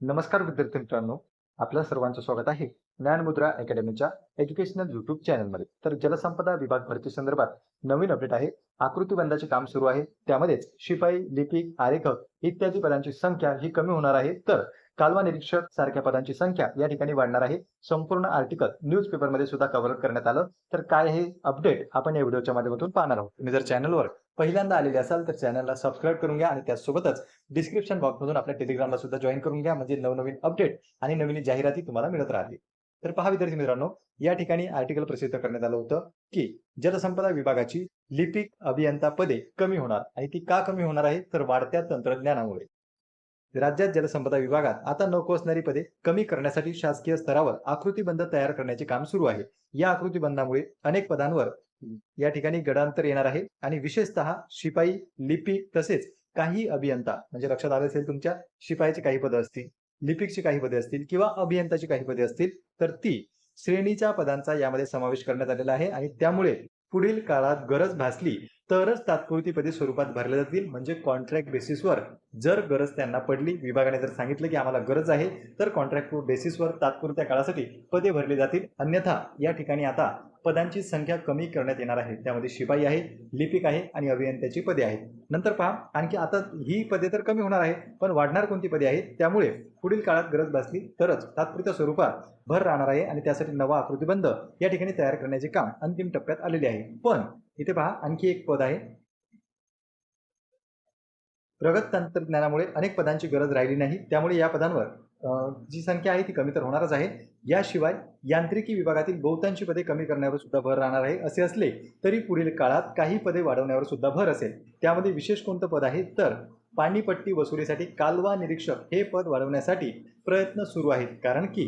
नमस्कार विद्यार्थी मित्रांनो. आपल्या सर्वांचं स्वागत आहे ज्ञानमुद्रा अकॅडमीच्या एज्युकेशनल युट्यूब चॅनलमध्ये तर जलसंपदा विभाग भरती संदर्भात नवीन अपडेट आहे. आकृतीबंधाचे काम सुरू आहे. त्यामध्येच शिपाई लिपिक आरेखक इत्यादी पदांची संख्या ही कमी होणार आहे. तर कालवा निरीक्षक सारख्या पदांची संख्या या ठिकाणी वाढणार आहे. संपूर्ण आर्टिकल न्यूज पेपरमध्ये सुद्धा कव्हर करण्यात आलं. तर काय हे अपडेट आपण या व्हिडिओच्या माध्यमातून पाहणार आहोत. तुम्ही जर चॅनलवर पहिल्यांदा आलेले असाल तर चॅनलला सबस्क्राईब करून घ्या आणि त्यासोबतच डिस्क्रिप्शन बॉक्समधून आपल्या टेलिग्रामला सुद्धा जॉईन करून घ्या. म्हणजे नवनवीन अपडेट आणि नवीन जाहिराती तुम्हाला मिळत राहतील. तर पहा विद्यार्थी मित्रांनो या ठिकाणी आर्टिकल प्रसिद्ध करण्यात आलं होतं की जलसंपदा विभागाची लिपिक अभियंता पदे कमी होणार आणि ती का कमी होणार आहे? तर वाढत्या तंत्रज्ञानामुळे. राज्यात जलसंपदा विभागात आता नको असणारी पदे कमी करण्यासाठी शासकीय स्तरावर आकृतीबंध तयार करण्याचे काम सुरू आहे. या आकृतीबंधामुळे अनेक पदांवर या ठिकाणी गडांतर येणार आहे आणि विशेषतः शिपाई लिपिक तसेच काही अभियंता म्हणजे लक्षात आलं असेल तुमच्या शिपाईचे काही पदं असतील लिपिकची काही पदे असतील किंवा अभियंताची काही पदे असतील तर ती श्रेणीच्या पदांचा यामध्ये समावेश करण्यात आलेला आहे आणि त्यामुळे पुढील काळात गरज भासली तरच तात्पुरती पदे स्वरूपात भरल्या जातील. म्हणजे कॉन्ट्रॅक्ट बेसिसवर जर गरज त्यांना पडली विभागाने जर सांगितलं की आम्हाला गरज आहे तर कॉन्ट्रॅक्ट बेसिसवर तात्पुरत्या काळासाठी पदे भरली जातील. अन्यथा या ठिकाणी आता पदांची संख्या कमी करण्यात येणार आहे. त्यामध्ये शिपाई आहे लिपिक आहे आणि अभियंत्याची पदे आहेत. नंतर पहा आणखी आता ही पदे तर कमी होणार आहे पण वाढणार कोणती पदे आहेत? त्यामुळे पुढील काळात गरज भासली तरच तात्पुरत्या स्वरूपात भर राहणार आहे आणि त्यासाठी नवा आकृतीबंध या ठिकाणी तयार करण्याचे काम अंतिम टप्प्यात आलेले आहे. पण इथे पहा आणखी एक पद आहे. प्रगत तंत्रज्ञानामुळे अनेक पदांची गरज राहिली नाही. त्यामुळे या पदांवर जी संख्या आहे ती कमी तर होणारच आहे. याशिवाय यांत्रिकी विभागातील बहुतांशी पदे कमी करण्यावर सुद्धा भर राहणार आहे. असे असले तरी पुढील काळात काही पदे वाढवण्यावर सुद्धा भर असेल. त्यामध्ये विशेष कोणतं पद आहे? तर पाणीपट्टी वसुलीसाठी कालवा निरीक्षक हे पद वाढवण्यासाठी प्रयत्न सुरू आहेत. कारण की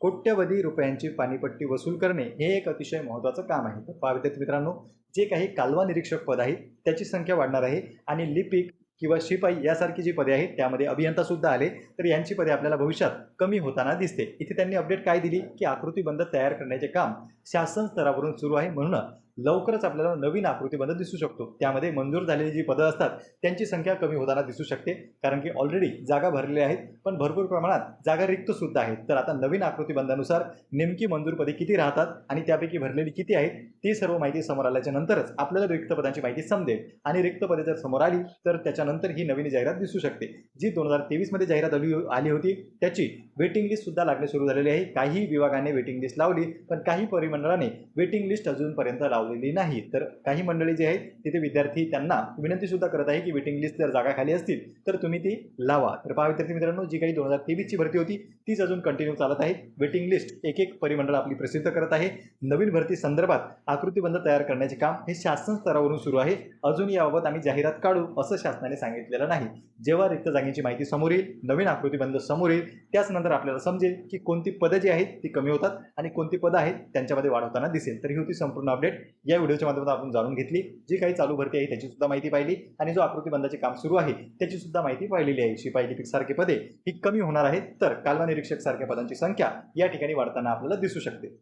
कोट्यवधी रुपयांची पाणीपट्टी वसूल करणे हे एक अतिशय महत्त्वाचं काम आहे. तर विद्यार्थी मित्रांनो जे काही कालवा निरीक्षक पद आहे त्याची संख्या वाढणार आहे आणि लिपिक किंवा शिपाई यासारखी जी पदे आहेत त्यामध्ये अभियंता सुद्धा आले तर यांची पदे आपल्याला भविष्यात कमी होताना दिसते. इथे त्यांनी अपडेट काय दिली? की आकृतीबंध तयार करण्याचे काम. शासन स्तरावरून सुरू आहे म्हणून लवकरच आपल्याला नवीन आकृतीबंध दिसू शकतो. त्यामध्ये मंजूर झालेली जी पदं असतात त्यांची संख्या कमी होताना दिसू शकते कारण की ऑलरेडी जागा भरलेल्या आहेत पण भरपूर प्रमाणात जागा रिक्त सुद्धा आहेत. तर आता नवीन आकृतीबंधानुसार नेमकी मंजूर पदे किती राहतात आणि त्यापैकी भरलेली किती आहेत ती सर्व माहिती समोर आल्याच्या नंतरच आपल्याला रिक्त पदांची माहिती समजेल. आणि रिक्त पदे जर समोर आली तर त्याच्यानंतर ही नवीन जाहिरात दिसू शकते जी दोन हजार तेवीसमध्ये जाहिरात आली हो, आली होती. त्याची वेटिंग लिस्ट सुद्धा लागणे सुरू झालेली आहे. काही विभागाने वेटिंग लिस्ट लावली पण काही मंडळाने वेटिंग लिस्ट अजूनपर्यंत लावलेली नाही. तर काही मंडळी जे आहेत तिथे विद्यार्थी त्यांना विनंती सुद्धा करत आहे की वेटिंग लिस्ट जर जागा खाली असतील तर तुम्ही ती लावा. तर पहा विद्यार्थी मित्रांनो जी काही दोन हजार तेवीसची भरती होती तीच अजून कंटिन्यू चालत आहे. वेटिंग लिस्ट एक एक परिमंडळ आपली प्रसिद्ध करत आहे. नवीन भरती संदर्भात आकृतीबंध तयार करण्याचे काम हे शासन स्तरावरून सुरू आहे. अजून याबाबत आम्ही जाहिरात काढू असं शासनाने सांगितलेलं नाही. जेव्हा रिक्त जागेची माहिती समोर येईल नवीन आकृतीबंध समोर येईल त्याच नंतर आपल्याला समजेल की कोणती पदं जी आहेत ती कमी होतात आणि कोणती पदं आहेत त्यांच्यामध्ये वाढ होताना दिसेल. तर ही होती संपूर्ण अपडेट या व्हिडिओच्या माध्यमातून आपण जाणून घेतली. जी काही चालू भरती आहे त्याची सुद्धा माहिती पाहिली आणि जो आकृतीबंधाचे काम सुरू आहे त्याची सुद्धा माहिती पाहिलेली आहे. शिपाई लिपिक सारखे पदे ही कमी होणार आहेत तर कालवा निरीक्षक सारख्या पदांची संख्या या ठिकाणी वाढताना आपल्याला दिसू शकते.